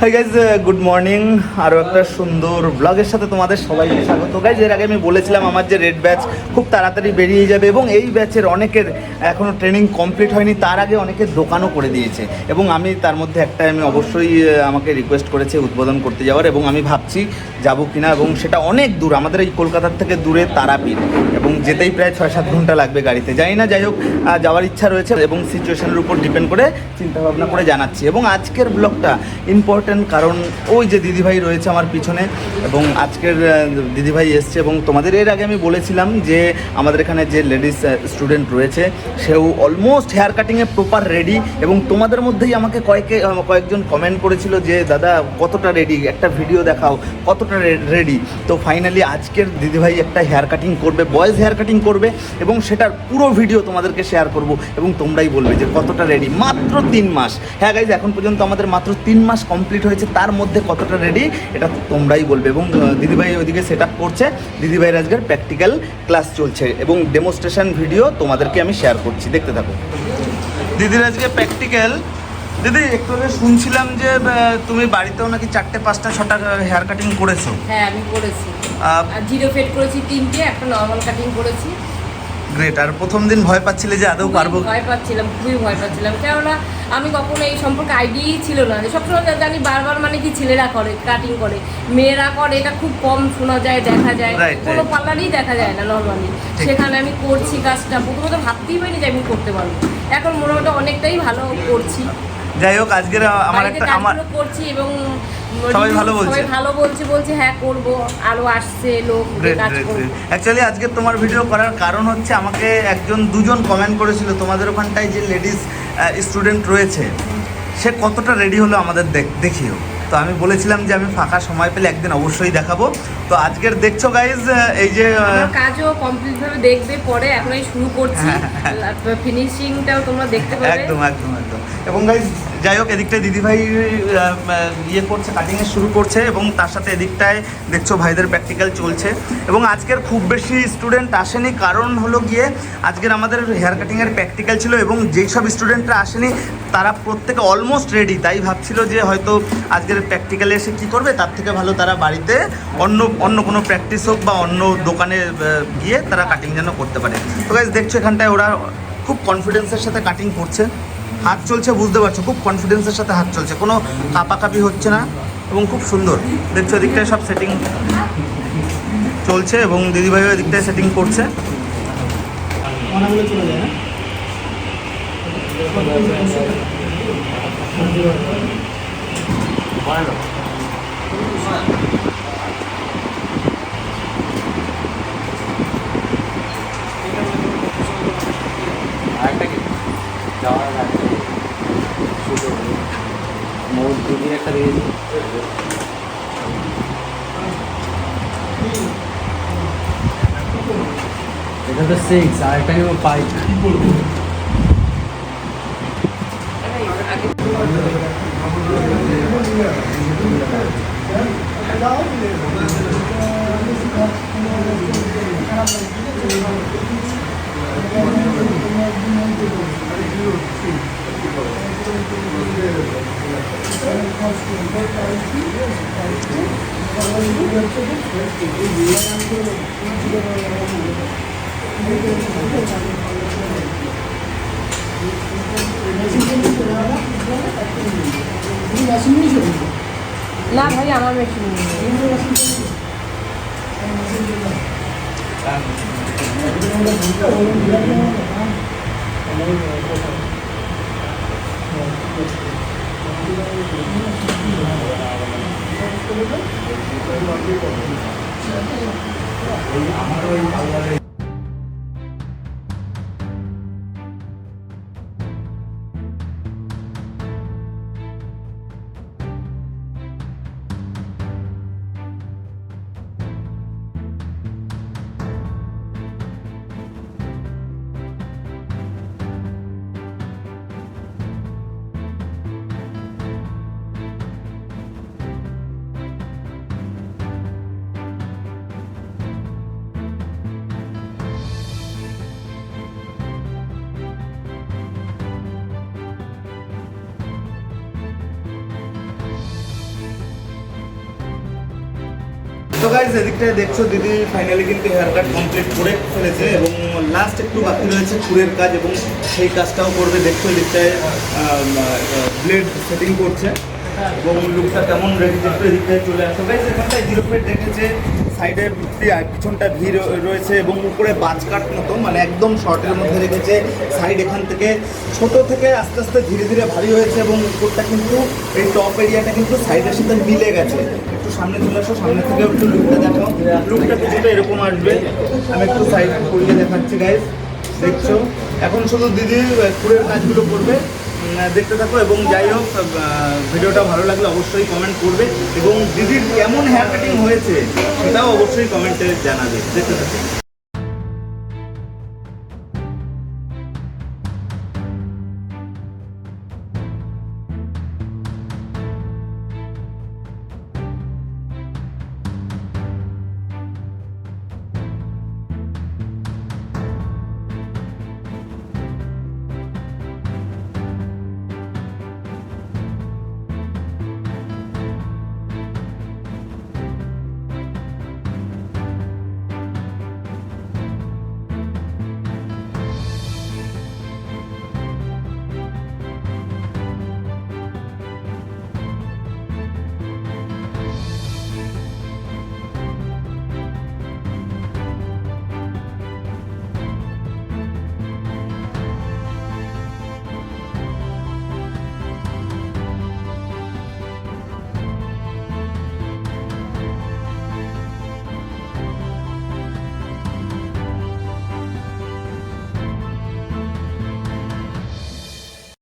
Hi guys good morning আরও একটা সুন্দর ব্লগের সাথে তোমাদের সবাইকে স্বাগত। গাইজ এর আগে আমি বলেছিলাম আমার যে রেড ব্যাচ খুব তাড়াতাড়ি বেরিয়ে যাবে এবং এই ব্যাচের অনেকের এখনও ট্রেনিং কমপ্লিট হয়নি, তার আগে অনেকের দোকানও করে দিয়েছে। এবং আমি তার মধ্যে একটা আমি অবশ্যই আমাকে রিকোয়েস্ট করেছে উদ্বোধন করতে যাওয়ার এবং আমি ভাবছি যাব কিনা এবং সেটা অনেক দূর, আমাদের এই কলকাতার থেকে দূরে তারাপীঠ। এবং যেতেই প্রায় ছয় সাত ঘণ্টা লাগবে গাড়িতে। জানি না, যাই হোক যাওয়ার ইচ্ছা রয়েছে এবং সিচুয়েশনের উপর ডিপেন্ড করে চিন্তা ভাবনা করে জানাচ্ছি। এবং আজকের ব্লগটা ইম্পর্ট্যান্ট কারণ ওই যে দিদিভাই রয়েছে আমার পিছনে এবং আজকের দিদিভাই এসছে এবং তোমাদের এর আগে আমি বলেছিলাম যে আমাদের এখানে যে লেডিস স্টুডেন্ট রয়েছে, সেও অলমোস্ট হেয়ার কাটিংয়ে প্রপার রেডি এবং তোমাদের মধ্যেই আমাকে কয়েকে কয়েকজন কমেন্ট করেছিল যে, দাদা, কতটা রেডি একটা ভিডিও দেখাও, কতটা রেডি তো ফাইনালি আজকের দিদিভাই একটা হেয়ার কাটিং করবে বয়েজ হেয়ার কাটিং করবে এবং সেটার পুরো ভিডিও তোমাদেরকে শেয়ার করব এবং তোমরাই বলবে যে, কতটা রেডি মাত্র তিন মাস। হ্যাঁ গাইজ এখন পর্যন্ত আমাদের মাত্র তিন মাস কমপ্লিট হয়েছে তার মধ্যে কতটা রেডি এটা তোমরাই বলবে। এবং দিদিভাই ওইদিকে সেট আপ করছে দিদিভাইয়ের আজকের প্র্যাকটিক্যাল ক্লাস চলছে এবং ডেমনস্ট্রেশন ভিডিও তোমাদেরকে আমি শেয়ার করছি দেখতে থাকো। দিদির আজকে প্র্যাকটিক্যাল দিদি একটু আগে শুনছিলাম যে তুমি বাড়িতেও নাকি চারটে পাঁচটা ছটা হেয়ার কাটিং করেছ? হ্যাঁ আমি করেছি। আর জিরো ফেড করেছি তিনটে একটা নর্মাল কাটিং করেছি। গ্রেট আর প্রথম দিন ভয় পাচ্ছিলে যে আদৌ পারব? ভয় পাচ্ছিলাম খুবই ভয় পাচ্ছিলাম। কেননা আমি কখনো এই সম্পর্কে আইডিয়াই ছিল না। যে সবসময় জানি বারবার মানে কি ছেলেরা করে কাটিং করে। মেয়েরা করে এটা খুব কম শোনা যায় দেখা যায়। কোনো. পার্লারই দেখা যায় না নর্মালি সেখানে আমি করছি কাজটা প্রথমত ভাবতেই পারিনি যে আমি করতে পারব। এখন মোটামুটি অনেকটাই ভালো করছি। যাই হোক আজকের আমার একটা আমার করছি এবং সবাই ভালো বলছে। সবাই ভালো বলছে বলছে হ্যাঁ করব আরও আসছে লোক কাজ অ্যাকচুয়ালি আজকে তোমার ভিডিও করার কারণ হচ্ছে আমাকে একজন দুজন কমেন্ট করেছিল তোমাদের ওখানটায় যে লেডিস স্টুডেন্ট রয়েছে সে কতটা রেডি হলো আমাদের দেখ- দেখিও। তো আমি বলেছিলাম যে আমি ফাঁকা সময় পেলে একদিন অবশ্যই দেখাবো। তো আজকের দেখছ গাইজ এই যে কাজও কমপ্লিট ভাবে দেখবে পরে এখন শুরু করছি। ফিনিশিংটাও তোমরা দেখতে পাবে। একদম একদম একদম। এবং গাইজ যাই হোক, এদিকটায় দিদিভাই ইয়ে করছে কাটিংয়ে শুরু করছে এবং তার সাথে এদিকটায় দেখছ ভাইদের প্র্যাকটিক্যাল চলছে। এবং আজকের খুব বেশি স্টুডেন্ট আসেনি, কারণ হলো গিয়ে আজকের আমাদের হেয়ার কাটিংয়ের প্র্যাকটিক্যাল ছিল এবং যেই সব স্টুডেন্টরা আসেনি, তারা প্রত্যেকে অলমোস্ট রেডি তাই ভাবছিল যে হয়তো আজকের প্র্যাকটিক্যালে এসে কী করবে, তার থেকে ভালো তারা বাড়িতে অন্য অন্য কোনো প্র্যাকটিস হোক বা অন্য দোকানে গিয়ে তারা কাটিং যেন করতে পারে। তো গাইজ দেখছ এখানটায় ওরা খুব কনফিডেন্সের সাথে কাটিং করছে। হাত চলছে, বুঝতে পারছ, খুব কনফিডেন্সের সাথে হাত চলছে, কোনো কাপাকাপি হচ্ছে না এবং খুব সুন্দর। দেখছ, এদিকটায় সব সেটিং চলছে এবং দিদিভাইও এদিকটায় সেটিং করছে। আরেকটা এটা তো সিক্স আরেকটা নিব ফাইভ না ভাই আমার মেশিন নেই। আমারও এই গাইজ এদিকটায় দেখছ দিদি ফাইনালি কিন্তু হেয়ার কাট কমপ্লিট করে ফেলেছে এবং লাস্ট একটু বাকি রয়েছে ফুলের কাজ এবং সেই কাজটাও করবে। দেখছ এদিকটায় ব্লেড সেটিং করছে এবং লুকটা কেমন রেখেছে একটু এদিকটায় চলে আসো। গাইজ এখানটায় জিরো প্লেট রেখেছে সাইডে পিছনটা ভিড় রয়েছে এবং উপরে বাজ কাট মতো মানে একদম শর্টের মধ্যে রেখেছে। সাইড এখান থেকে ছোট থেকে আস্তে আস্তে ধীরে ধীরে ভারী হয়েছে এবং উপরটা কিন্তু এই টপ এরিয়াটা কিন্তু সাইডের সাথে মিলে গেছে। একটু সামনে চলে আসো, সামনে থেকে একটু লুকটা দেখো লুকটা কিছুটা এরকম আসবে। আমি একটু সাইড করিয়ে দেখাচ্ছি গাইজ দেখছ? এখন শুধু দিদি ফুলের কাজগুলো করবে। দেখতে থাকো এবং যাই হোক ভিডিওটা ভালো লাগলে অবশ্যই কমেন্ট করবে। এবং দিদির কেমন হ্যাপিটিং হয়েছে, সেটাও অবশ্যই কমেন্টে জানাবে। দেখতে থাকো।